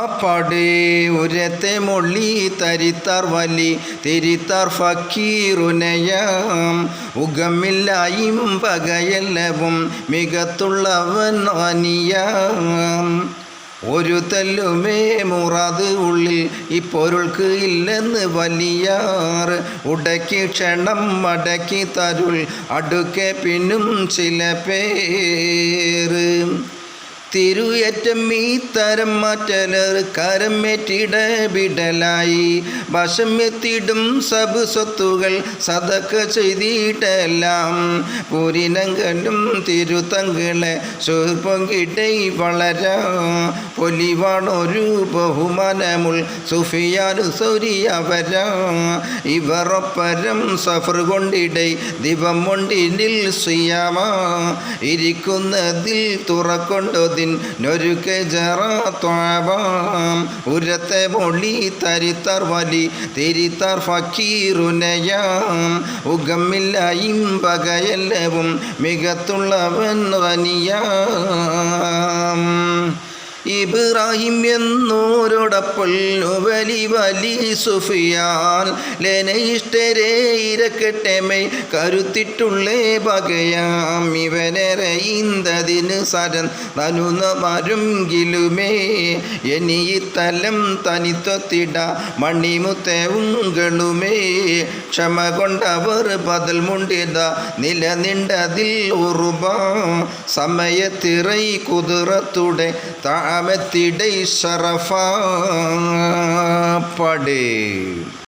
അപ്പാടേ ഉരത്തെ മൊള്ളി തരിത്താർ വലി തിരിത്താർ ഫക്കീറുനയാം. ഉഗമില്ലായും പകയല്ലവും മികത്തുള്ളവൻ അനിയാം. ഒരു തല്ലുമേ മുറാത് ഉള്ളിൽ ഇപ്പൊരുൾക്ക് ഇല്ലെന്ന് വലിയാർ. ഉടക്കി ക്ഷണം മടക്കി തരുൾ അടുക്കെ പിന്നും ചില പേര് തിരുയറ്റം ഈ തരം മാറ്റലർ കരമേറ്റിട വശം എത്തിടും സബ് സ്വത്തുകൾ സതക്ക ചെയ്തിട്ടെല്ലാം. പൂരിനങ്കലും തിരുത്തങ്കളെ സുഹൃപ്പങ്കിടൈ വളര. പൊലിവാണൊരു ബഹുമാനമുൾ സുഫിയാനു സൗരിയവര. ഇവറൊപ്പരം സഫർ കൊണ്ടിടൈ ദിവം കൊണ്ടിനിൽ സിയാമ. ഇരിക്കുന്നതിൽ തുറക്കൊണ്ടതിൻ നൊരുക്കെ ജറാത്വാബാം ഉരത്തെ മൊഴി തരിത്തർ വലി തിരിത്താർ ഫക്കീറുനയാം. ഉഗമില്ലായും പകയെല്ലവും മികത്തുള്ളവൻ വനിയാം ഇബ്രാഹിം എന്നോരോടപ്പോൾ വലി വലി സുഫിയാൻ. ലെനയിഷ്ടരേ ഇരക്കെട്ടെമൈ കരുത്തിട്ടുള്ളേ പകയാം. ഇവനേറെ ഇന്ദതിന് സരൻ തനുന്ന മരുങ്കിലുമേ എനി തലം തനിത്തൊത്തിട മണിമുത്തേവുകളുമേ ക്ഷമ കൊണ്ടവർ ബദൽ മുണ്ടിത നിലനിണ്ടതിൽ ഉറുബ സമയത്തിറൈ കുതിറത്തുടെ താമത്തിടൈ ഷറഫാ. പടേ.